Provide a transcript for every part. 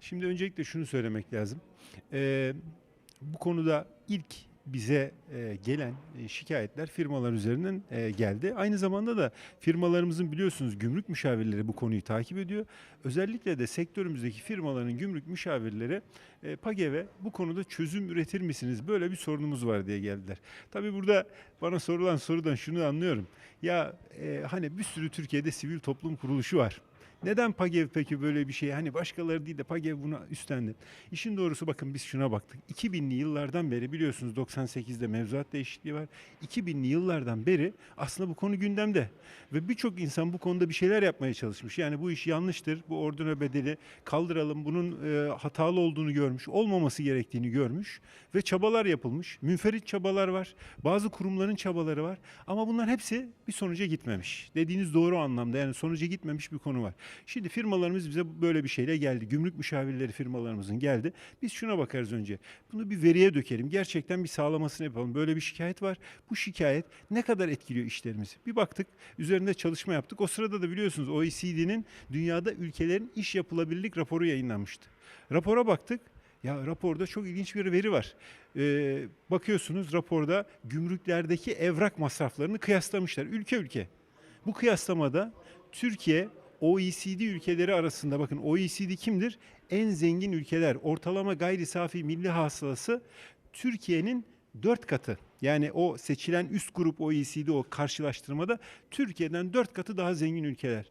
Şimdi öncelikle şunu söylemek lazım. Ee, bu konuda ilk bize e, gelen e, şikayetler firmalar üzerinden e, geldi. Aynı zamanda da firmalarımızın biliyorsunuz gümrük müşavirleri bu konuyu takip ediyor. Özellikle de sektörümüzdeki firmaların gümrük müşavirleri e, PAGEV'e bu konuda çözüm üretir misiniz? Böyle bir sorunumuz var diye geldiler. Tabii burada bana sorulan sorudan şunu anlıyorum. Ya e, hani bir sürü Türkiye'de sivil toplum kuruluşu var. Neden PAGEV peki böyle bir şey? Hani başkaları değil de PAGEV buna üstlendi. İşin doğrusu bakın biz şuna baktık. 2000'li yıllardan beri biliyorsunuz 98'de mevzuat değişikliği var. 2000'li yıllardan beri aslında bu konu gündemde. Ve birçok insan bu konuda bir şeyler yapmaya çalışmış. Yani bu iş yanlıştır, bu orduna bedeli kaldıralım, bunun e, hatalı olduğunu görmüş, olmaması gerektiğini görmüş ve çabalar yapılmış. Münferit çabalar var, bazı kurumların çabaları var ama bunlar hepsi bir sonuca gitmemiş. Dediğiniz doğru anlamda yani sonuca gitmemiş bir konu var. Şimdi firmalarımız bize böyle bir şeyle geldi. Gümrük müşavirleri firmalarımızın geldi. Biz şuna bakarız önce. Bunu bir veriye dökelim. Gerçekten bir sağlamasını yapalım. Böyle bir şikayet var. Bu şikayet ne kadar etkiliyor işlerimizi? Bir baktık. Üzerinde çalışma yaptık. O sırada da biliyorsunuz OECD'nin dünyada ülkelerin iş yapılabilirlik raporu yayınlanmıştı. Rapora baktık. Ya raporda çok ilginç bir veri var. Ee, bakıyorsunuz raporda gümrüklerdeki evrak masraflarını kıyaslamışlar ülke ülke. Bu kıyaslamada Türkiye OECD ülkeleri arasında bakın OECD kimdir? En zengin ülkeler. Ortalama gayri safi milli hasılası Türkiye'nin 4 katı. Yani o seçilen üst grup OECD o karşılaştırmada Türkiye'den 4 katı daha zengin ülkeler.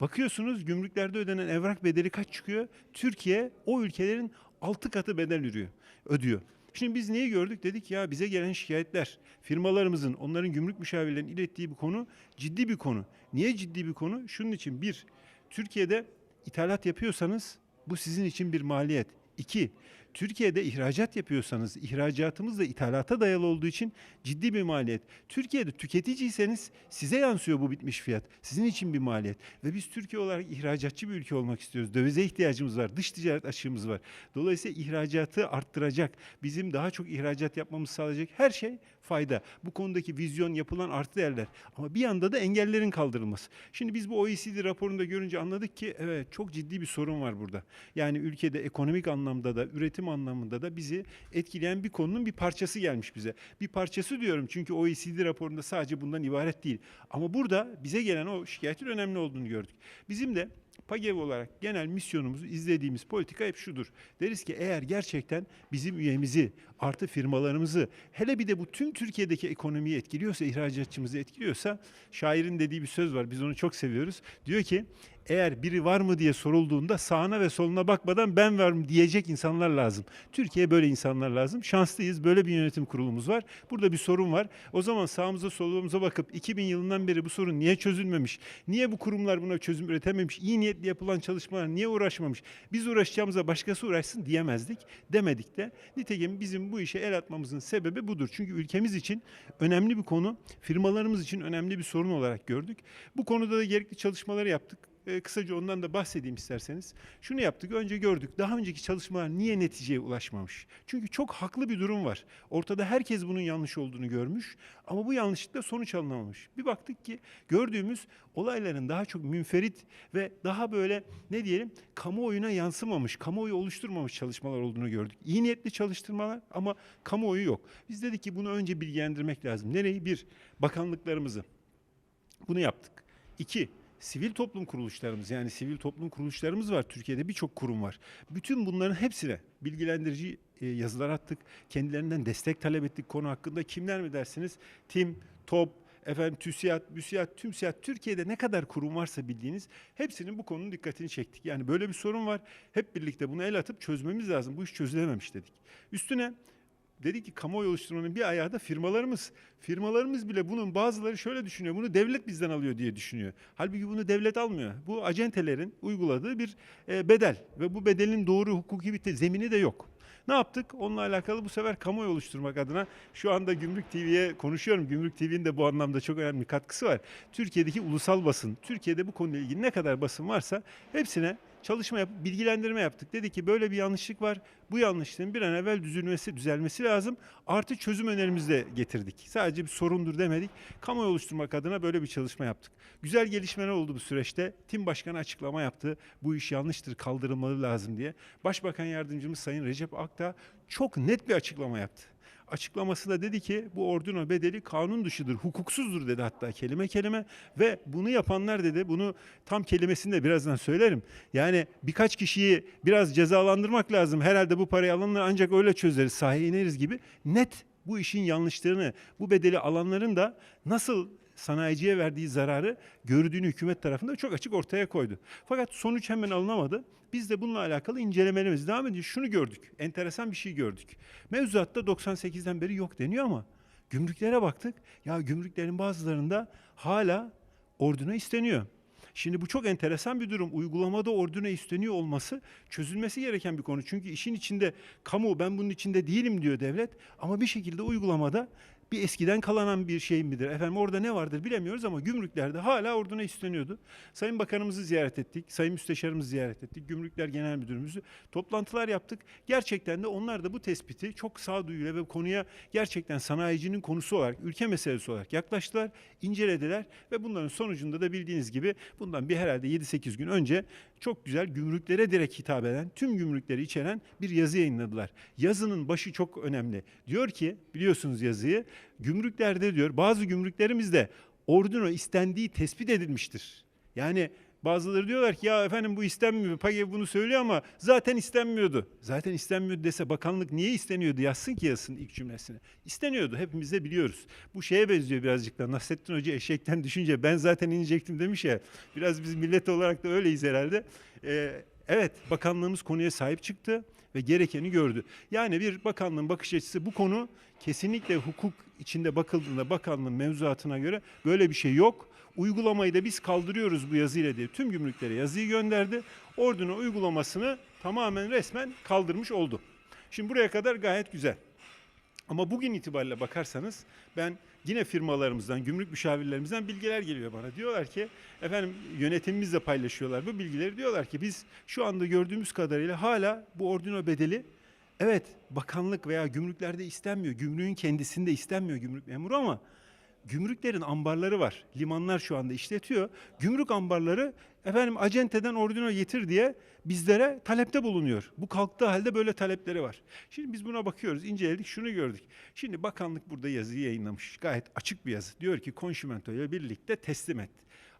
Bakıyorsunuz gümrüklerde ödenen evrak bedeli kaç çıkıyor? Türkiye o ülkelerin 6 katı bedel ürüyor, ödüyor. Şimdi biz neyi gördük? Dedik ya bize gelen şikayetler, firmalarımızın, onların gümrük müşavirlerinin ilettiği bu konu ciddi bir konu. Niye ciddi bir konu? Şunun için bir, Türkiye'de ithalat yapıyorsanız bu sizin için bir maliyet. İki, Türkiye'de ihracat yapıyorsanız ihracatımız da ithalata dayalı olduğu için ciddi bir maliyet. Türkiye'de tüketiciyseniz size yansıyor bu bitmiş fiyat. Sizin için bir maliyet. Ve biz Türkiye olarak ihracatçı bir ülke olmak istiyoruz. Dövize ihtiyacımız var. Dış ticaret açığımız var. Dolayısıyla ihracatı arttıracak, bizim daha çok ihracat yapmamızı sağlayacak her şey fayda. Bu konudaki vizyon yapılan artı değerler. Ama bir yanda da engellerin kaldırılması. Şimdi biz bu OECD raporunda görünce anladık ki evet çok ciddi bir sorun var burada. Yani ülkede ekonomik anlamda da üretim anlamında da bizi etkileyen bir konunun bir parçası gelmiş bize. Bir parçası diyorum çünkü OECD raporunda sadece bundan ibaret değil. Ama burada bize gelen o şikayetin önemli olduğunu gördük. Bizim de PAGEV olarak genel misyonumuzu izlediğimiz politika hep şudur. Deriz ki eğer gerçekten bizim üyemizi artı firmalarımızı hele bir de bu tüm Türkiye'deki ekonomiyi etkiliyorsa, ihracatçımızı etkiliyorsa şairin dediği bir söz var. Biz onu çok seviyoruz. Diyor ki eğer biri var mı diye sorulduğunda sağına ve soluna bakmadan ben varım diyecek insanlar lazım. Türkiye böyle insanlar lazım. Şanslıyız. Böyle bir yönetim kurulumuz var. Burada bir sorun var. O zaman sağımıza solumuza bakıp 2000 yılından beri bu sorun niye çözülmemiş? Niye bu kurumlar buna çözüm üretememiş? İyi niyetli yapılan çalışmalar niye uğraşmamış? Biz uğraşacağımıza başkası uğraşsın diyemezdik. Demedik de. Nitekim bizim bu işe el atmamızın sebebi budur. Çünkü ülkemiz için önemli bir konu, firmalarımız için önemli bir sorun olarak gördük. Bu konuda da gerekli çalışmaları yaptık. Ee, kısaca ondan da bahsedeyim isterseniz. Şunu yaptık, önce gördük. Daha önceki çalışmalar niye neticeye ulaşmamış? Çünkü çok haklı bir durum var. Ortada herkes bunun yanlış olduğunu görmüş ama bu yanlışlıkla sonuç alınamamış. Bir baktık ki gördüğümüz olayların daha çok münferit ve daha böyle ne diyelim kamuoyuna yansımamış, kamuoyu oluşturmamış çalışmalar olduğunu gördük. İyi niyetli çalıştırmalar ama kamuoyu yok. Biz dedik ki bunu önce bilgilendirmek lazım. Nereyi? Bir, bakanlıklarımızı. Bunu yaptık. İki, sivil toplum kuruluşlarımız yani sivil toplum kuruluşlarımız var. Türkiye'de birçok kurum var. Bütün bunların hepsine bilgilendirici e, yazılar attık. Kendilerinden destek talep ettik konu hakkında. Kimler mi dersiniz? Tim, TOP, efendim TÜSİAD, MÜSİAD, TÜMSİAD, Türkiye'de ne kadar kurum varsa bildiğiniz hepsinin bu konunun dikkatini çektik. Yani böyle bir sorun var. Hep birlikte bunu el atıp çözmemiz lazım. Bu iş çözülememiş dedik. Üstüne dedik ki kamuoyu oluşturmanın bir ayağı da firmalarımız. Firmalarımız bile bunun bazıları şöyle düşünüyor. Bunu devlet bizden alıyor diye düşünüyor. Halbuki bunu devlet almıyor. Bu acentelerin uyguladığı bir e, bedel ve bu bedelin doğru hukuki bir zemini de yok. Ne yaptık? Onunla alakalı bu sefer kamuoyu oluşturmak adına şu anda Gümrük TV'ye konuşuyorum. Gümrük TV'nin de bu anlamda çok önemli katkısı var. Türkiye'deki ulusal basın, Türkiye'de bu konuyla ilgili ne kadar basın varsa hepsine çalışma yapıp bilgilendirme yaptık. Dedi ki böyle bir yanlışlık var. Bu yanlışlığın bir an evvel düzülmesi, düzelmesi lazım. Artı çözüm önerimizi de getirdik. Sadece bir sorundur demedik. Kamuoyu oluşturmak adına böyle bir çalışma yaptık. Güzel gelişmeler oldu bu süreçte. Tim Başkanı açıklama yaptı. Bu iş yanlıştır, kaldırılmalı lazım diye. Başbakan Yardımcımız Sayın Recep Akta çok net bir açıklama yaptı. Açıklamasında dedi ki bu ordino bedeli kanun dışıdır, hukuksuzdur dedi hatta kelime kelime ve bunu yapanlar dedi bunu tam kelimesini de birazdan söylerim. Yani birkaç kişiyi biraz cezalandırmak lazım. Herhalde bu parayı alanlar ancak öyle çözeriz, sahaya ineriz gibi net bu işin yanlışlığını, bu bedeli alanların da nasıl sanayiciye verdiği zararı gördüğünü hükümet tarafında çok açık ortaya koydu. Fakat sonuç hemen alınamadı. Biz de bununla alakalı incelemelerimiz devam ediyor. Şunu gördük. Enteresan bir şey gördük. Mevzuatta 98'den beri yok deniyor ama gümrüklere baktık. Ya gümrüklerin bazılarında hala orduna isteniyor. Şimdi bu çok enteresan bir durum. Uygulamada orduna isteniyor olması çözülmesi gereken bir konu. Çünkü işin içinde kamu ben bunun içinde değilim diyor devlet ama bir şekilde uygulamada bir eskiden kalanan bir şey midir? Efendim orada ne vardır bilemiyoruz ama gümrüklerde hala orduna isteniyordu. Sayın Bakanımızı ziyaret ettik, Sayın Müsteşarımızı ziyaret ettik, Gümrükler Genel Müdürümüzü toplantılar yaptık. Gerçekten de onlar da bu tespiti çok sağduyuyla ve konuya gerçekten sanayicinin konusu olarak, ülke meselesi olarak yaklaştılar, incelediler ve bunların sonucunda da bildiğiniz gibi bundan bir herhalde 7-8 gün önce çok güzel gümrüklere direkt hitap eden, tüm gümrükleri içeren bir yazı yayınladılar. Yazının başı çok önemli. Diyor ki, biliyorsunuz yazıyı, gümrüklerde diyor, bazı gümrüklerimizde ordino istendiği tespit edilmiştir. Yani bazıları diyorlar ki ya efendim bu istenmiyor. PAGE bunu söylüyor ama zaten istenmiyordu. Zaten istenmiyordu dese bakanlık niye isteniyordu yazsın ki yazsın ilk cümlesini. İsteniyordu hepimiz de biliyoruz. Bu şeye benziyor birazcık da Nasrettin Hoca eşekten düşünce ben zaten inecektim demiş ya. Biraz biz millet olarak da öyleyiz herhalde. Ee, evet bakanlığımız konuya sahip çıktı ve gerekeni gördü. Yani bir bakanlığın bakış açısı bu konu kesinlikle hukuk içinde bakıldığında bakanlığın mevzuatına göre böyle bir şey yok. Uygulamayı da biz kaldırıyoruz bu yazıyla diye tüm gümrüklere yazıyı gönderdi. Orduna uygulamasını tamamen resmen kaldırmış oldu. Şimdi buraya kadar gayet güzel. Ama bugün itibariyle bakarsanız ben yine firmalarımızdan, gümrük müşavirlerimizden bilgiler geliyor bana. Diyorlar ki efendim yönetimimizle paylaşıyorlar bu bilgileri. Diyorlar ki biz şu anda gördüğümüz kadarıyla hala bu ordino bedeli evet bakanlık veya gümrüklerde istenmiyor. Gümrüğün kendisinde istenmiyor gümrük memuru ama gümrüklerin ambarları var. Limanlar şu anda işletiyor. Gümrük ambarları efendim acenteden ordino getir diye bizlere talepte bulunuyor. Bu kalktığı halde böyle talepleri var. Şimdi biz buna bakıyoruz, inceledik, şunu gördük. Şimdi bakanlık burada yazıyı yayınlamış. Gayet açık bir yazı. Diyor ki konşimento ile birlikte teslim et.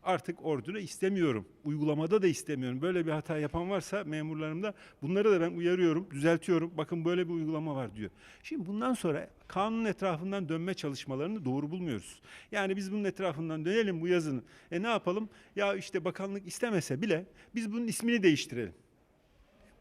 Artık orduna istemiyorum. Uygulamada da istemiyorum. Böyle bir hata yapan varsa memurlarımda bunları da ben uyarıyorum, düzeltiyorum. Bakın böyle bir uygulama var diyor. Şimdi bundan sonra kanunun etrafından dönme çalışmalarını doğru bulmuyoruz. Yani biz bunun etrafından dönelim bu yazının. E ne yapalım? Ya işte bakanlık istemese bile biz bunun ismini değiştirelim.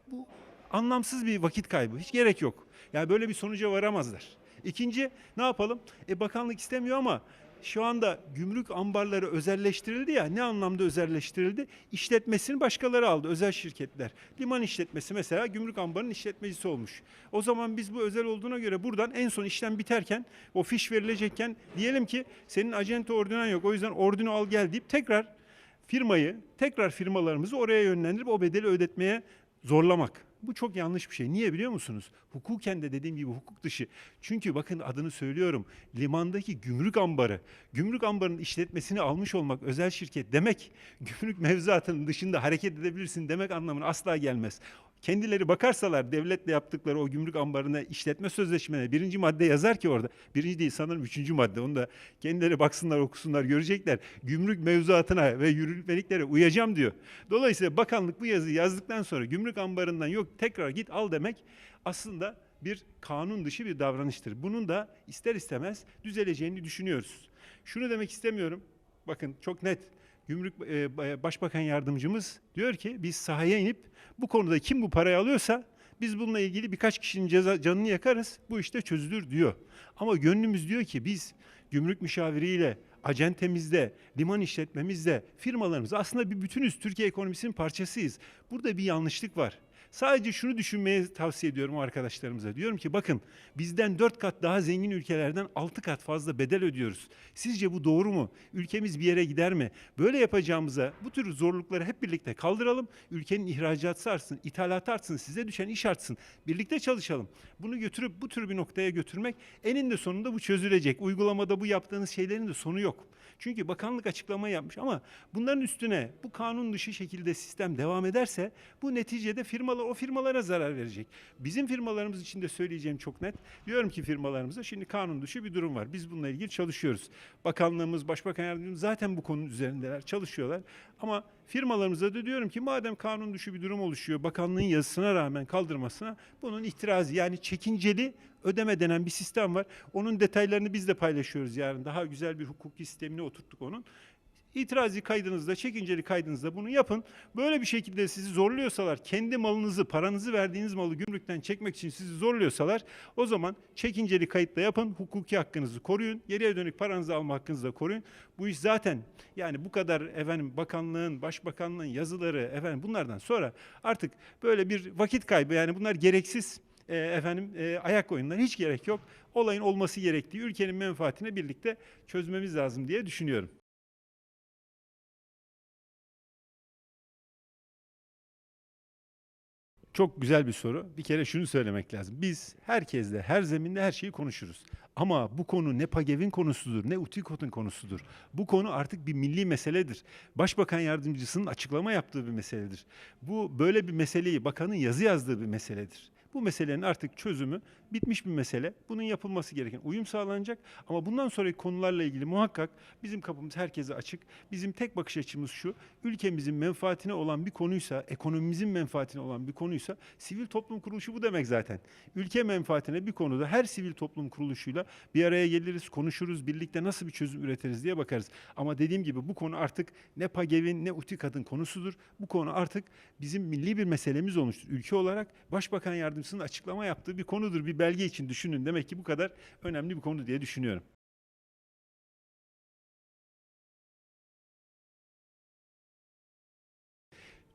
Bu anlamsız bir vakit kaybı. Hiç gerek yok. Yani böyle bir sonuca varamazlar. İkinci ne yapalım? E bakanlık istemiyor ama şu anda gümrük ambarları özelleştirildi ya ne anlamda özelleştirildi? İşletmesini başkaları aldı özel şirketler. Liman işletmesi mesela gümrük ambarının işletmecisi olmuş. O zaman biz bu özel olduğuna göre buradan en son işlem biterken o fiş verilecekken diyelim ki senin acente ordinan yok o yüzden ordino al gel deyip tekrar firmayı tekrar firmalarımızı oraya yönlendirip o bedeli ödetmeye zorlamak. Bu çok yanlış bir şey. Niye biliyor musunuz? Hukuken de dediğim gibi hukuk dışı. Çünkü bakın adını söylüyorum. Limandaki gümrük ambarı, gümrük ambarının işletmesini almış olmak özel şirket demek gümrük mevzuatının dışında hareket edebilirsin demek anlamına asla gelmez. Kendileri bakarsalar devletle yaptıkları o gümrük ambarına işletme sözleşmelerine birinci madde yazar ki orada. Birinci değil sanırım üçüncü madde. Onu da kendileri baksınlar okusunlar görecekler. Gümrük mevzuatına ve yürütmeliklere uyacağım diyor. Dolayısıyla bakanlık bu yazıyı yazdıktan sonra gümrük ambarından yok tekrar git al demek aslında bir kanun dışı bir davranıştır. Bunun da ister istemez düzeleceğini düşünüyoruz. Şunu demek istemiyorum. Bakın çok net. Gümrük e, Başbakan Yardımcımız diyor ki biz sahaya inip bu konuda kim bu parayı alıyorsa biz bununla ilgili birkaç kişinin ceza, canını yakarız. Bu işte çözülür diyor. Ama gönlümüz diyor ki biz gümrük müşaviriyle, acentemizde, liman işletmemizde, firmalarımız aslında bir bütünüz. Türkiye ekonomisinin parçasıyız. Burada bir yanlışlık var. Sadece şunu düşünmeye tavsiye ediyorum o arkadaşlarımıza. Diyorum ki bakın bizden 4 kat daha zengin ülkelerden 6 kat fazla bedel ödüyoruz. Sizce bu doğru mu? Ülkemiz bir yere gider mi? Böyle yapacağımıza bu tür zorlukları hep birlikte kaldıralım. Ülkenin ihracatı artsın, ithalatı artsın, size düşen iş artsın. Birlikte çalışalım. Bunu götürüp bu tür bir noktaya götürmek eninde sonunda bu çözülecek. Uygulamada bu yaptığınız şeylerin de sonu yok. Çünkü bakanlık açıklama yapmış ama bunların üstüne bu kanun dışı şekilde sistem devam ederse bu neticede firmalar o firmalara zarar verecek. Bizim firmalarımız için de söyleyeceğim çok net. Diyorum ki firmalarımıza şimdi kanun dışı bir durum var. Biz bununla ilgili çalışıyoruz. Bakanlığımız, Başbakan Yardımcımız zaten bu konunun üzerindeler, çalışıyorlar. Ama firmalarımıza da diyorum ki madem kanun dışı bir durum oluşuyor, bakanlığın yazısına rağmen kaldırmasına bunun itirazı yani çekinceli ödeme denen bir sistem var. Onun detaylarını biz de paylaşıyoruz yarın. Daha güzel bir hukuki sistemine oturttuk onun. İtirazi kaydınızda, çekinceli kaydınızda bunu yapın. Böyle bir şekilde sizi zorluyorsalar, kendi malınızı, paranızı verdiğiniz malı gümrükten çekmek için sizi zorluyorsalar, o zaman çekinceli kayıtla yapın, hukuki hakkınızı koruyun, geriye dönük paranızı alma hakkınızı da koruyun. Bu iş zaten yani bu kadar efendim bakanlığın, başbakanlığın yazıları efendim bunlardan sonra artık böyle bir vakit kaybı yani bunlar gereksiz e, efendim e, ayak oyunları hiç gerek yok. Olayın olması gerektiği ülkenin menfaatine birlikte çözmemiz lazım diye düşünüyorum. Çok güzel bir soru. Bir kere şunu söylemek lazım. Biz herkesle, her zeminde her şeyi konuşuruz. Ama bu konu ne Pagev'in konusudur, ne Utikot'un konusudur. Bu konu artık bir milli meseledir. Başbakan yardımcısının açıklama yaptığı bir meseledir. Bu böyle bir meseleyi bakanın yazı yazdığı bir meseledir. Bu meselenin artık çözümü bitmiş bir mesele. Bunun yapılması gereken uyum sağlanacak. Ama bundan sonraki konularla ilgili muhakkak bizim kapımız herkese açık. Bizim tek bakış açımız şu. Ülkemizin menfaatine olan bir konuysa, ekonomimizin menfaatine olan bir konuysa sivil toplum kuruluşu bu demek zaten. Ülke menfaatine bir konuda her sivil toplum kuruluşuyla bir araya geliriz, konuşuruz, birlikte nasıl bir çözüm üretiriz diye bakarız. Ama dediğim gibi bu konu artık ne PAGEV'in ne UTİKAD'ın konusudur. Bu konu artık bizim milli bir meselemiz olmuştur. Ülke olarak Başbakan Yardımcısının açıklama yaptığı bir konudur. Bir belge için düşünün. Demek ki bu kadar önemli bir konu diye düşünüyorum.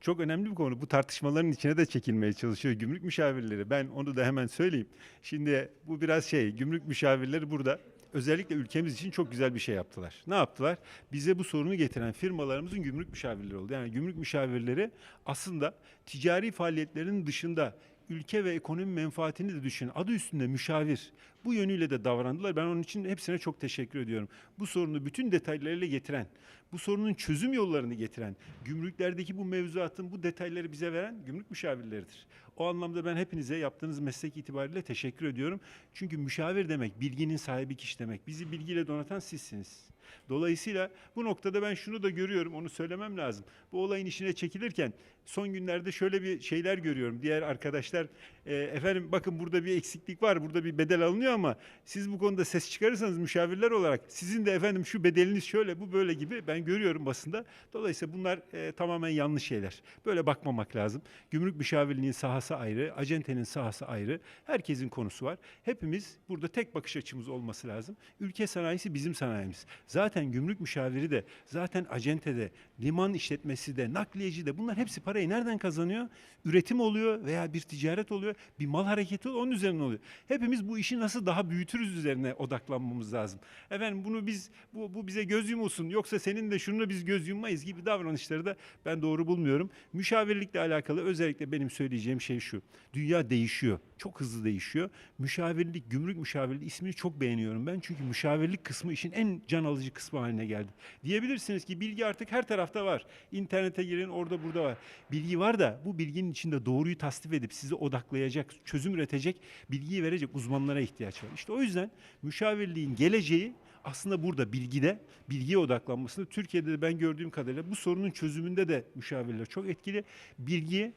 Çok önemli bir konu. Bu tartışmaların içine de çekilmeye çalışıyor gümrük müşavirleri. Ben onu da hemen söyleyeyim. Şimdi bu biraz şey, gümrük müşavirleri burada özellikle ülkemiz için çok güzel bir şey yaptılar. Ne yaptılar? Bize bu sorunu getiren firmalarımızın gümrük müşavirleri oldu. Yani gümrük müşavirleri aslında ticari faaliyetlerin dışında ülke ve ekonomi menfaatini de düşünen adı üstünde müşavir bu yönüyle de davrandılar. Ben onun için hepsine çok teşekkür ediyorum. Bu sorunu bütün detaylarıyla getiren, bu sorunun çözüm yollarını getiren, gümrüklerdeki bu mevzuatın bu detayları bize veren gümrük müşavirleridir. O anlamda ben hepinize yaptığınız meslek itibariyle teşekkür ediyorum. Çünkü müşavir demek bilginin sahibi kişi demek. Bizi bilgiyle donatan sizsiniz. Dolayısıyla bu noktada ben şunu da görüyorum, onu söylemem lazım. Bu olayın işine çekilirken son günlerde şöyle bir şeyler görüyorum. Diğer arkadaşlar, e, efendim bakın burada bir eksiklik var, burada bir bedel alınıyor ama siz bu konuda ses çıkarırsanız müşavirler olarak sizin de efendim şu bedeliniz şöyle, bu böyle gibi ben görüyorum basında. Dolayısıyla bunlar e, tamamen yanlış şeyler. Böyle bakmamak lazım. Gümrük müşavirliğinin sahası ayrı, acentenin sahası ayrı. Herkesin konusu var. Hepimiz burada tek bakış açımız olması lazım. Ülke sanayisi bizim sanayimiz. Zaten gümrük müşaviri de, zaten acente de, liman işletmesi de, nakliyeci de bunlar hepsi parayı nereden kazanıyor? Üretim oluyor veya bir ticaret oluyor, bir mal hareketi oluyor, onun üzerine oluyor. Hepimiz bu işi nasıl daha büyütürüz üzerine odaklanmamız lazım. Efendim bunu biz, bu, bu bize göz yumulsun yoksa senin de şunu biz göz yummayız gibi davranışları da ben doğru bulmuyorum. Müşavirlikle alakalı özellikle benim söyleyeceğim şey şu. Dünya değişiyor. Çok hızlı değişiyor. Müşavirlik, gümrük müşavirliği ismini çok beğeniyorum ben. Çünkü müşavirlik kısmı işin en can alıcı kısmı haline geldi. Diyebilirsiniz ki bilgi artık her tarafta var. İnternete girin orada burada var. Bilgi var da bu bilginin içinde doğruyu tasdif edip sizi odaklayacak, çözüm üretecek, bilgiyi verecek uzmanlara ihtiyaç var. İşte o yüzden müşavirliğin geleceği aslında burada bilgide, bilgiye odaklanmasında Türkiye'de de ben gördüğüm kadarıyla bu sorunun çözümünde de müşavirler çok etkili. Bilgiye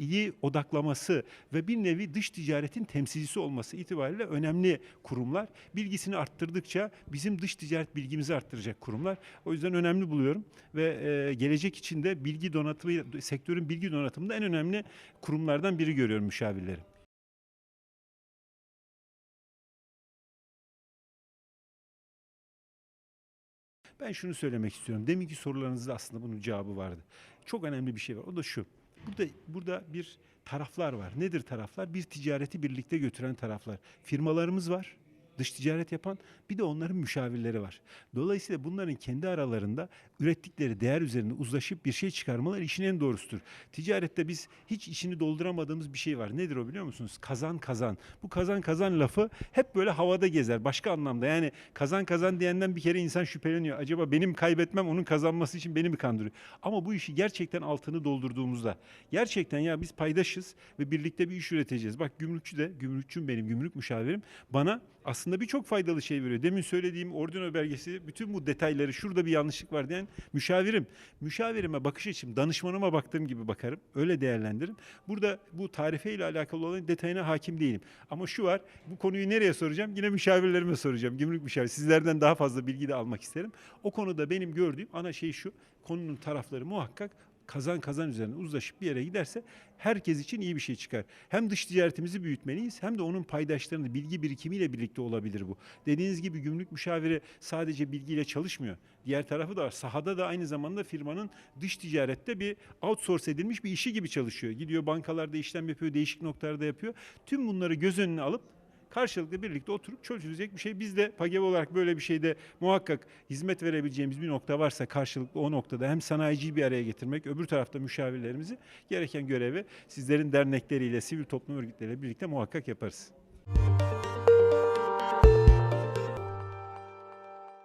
iyi odaklaması ve bir nevi dış ticaretin temsilcisi olması itibariyle önemli kurumlar. Bilgisini arttırdıkça bizim dış ticaret bilgimizi arttıracak kurumlar. O yüzden önemli buluyorum ve e, gelecek için de bilgi donatımı, sektörün bilgi donatımında en önemli kurumlardan biri görüyorum müşavirleri. Ben şunu söylemek istiyorum. Deminki sorularınızda aslında bunun cevabı vardı. Çok önemli bir şey var. O da şu. Burada burada bir taraflar var. Nedir taraflar? Bir ticareti birlikte götüren taraflar. Firmalarımız var. Dış ticaret yapan bir de onların müşavirleri var. Dolayısıyla bunların kendi aralarında ürettikleri değer üzerinde uzlaşıp bir şey çıkarmaları işin en doğrusudur. Ticarette biz hiç içini dolduramadığımız bir şey var. Nedir o biliyor musunuz? Kazan kazan. Bu kazan kazan lafı hep böyle havada gezer. Başka anlamda yani kazan kazan diyenden bir kere insan şüpheleniyor. Acaba benim kaybetmem onun kazanması için beni mi kandırıyor? Ama bu işi gerçekten altını doldurduğumuzda gerçekten ya biz paydaşız ve birlikte bir iş üreteceğiz. Bak gümrükçü de gümrükçüm benim gümrük müşavirim bana aslında birçok faydalı şey veriyor. Demin söylediğim ordino belgesi bütün bu detayları şurada bir yanlışlık var diyen müşavirim. Müşavirime bakış açım danışmanıma baktığım gibi bakarım. Öyle değerlendiririm. Burada bu tarife ile alakalı olan detayına hakim değilim. Ama şu var bu konuyu nereye soracağım? Yine müşavirlerime soracağım. Gümrük müşavir. Sizlerden daha fazla bilgi de almak isterim. O konuda benim gördüğüm ana şey şu. Konunun tarafları muhakkak kazan kazan üzerine uzlaşıp bir yere giderse herkes için iyi bir şey çıkar. Hem dış ticaretimizi büyütmeliyiz hem de onun paydaşlarını bilgi birikimiyle birlikte olabilir bu. Dediğiniz gibi gümrük müşaviri sadece bilgiyle çalışmıyor. Diğer tarafı da var. Sahada da aynı zamanda firmanın dış ticarette bir outsource edilmiş bir işi gibi çalışıyor. Gidiyor bankalarda işlem yapıyor, değişik noktalarda yapıyor. Tüm bunları göz önüne alıp karşılıklı birlikte oturup çözülecek bir şey. Biz de PAGEV olarak böyle bir şeyde muhakkak hizmet verebileceğimiz bir nokta varsa karşılıklı o noktada hem sanayiciyi bir araya getirmek, öbür tarafta müşavirlerimizi gereken görevi sizlerin dernekleriyle, sivil toplum örgütleriyle birlikte muhakkak yaparız.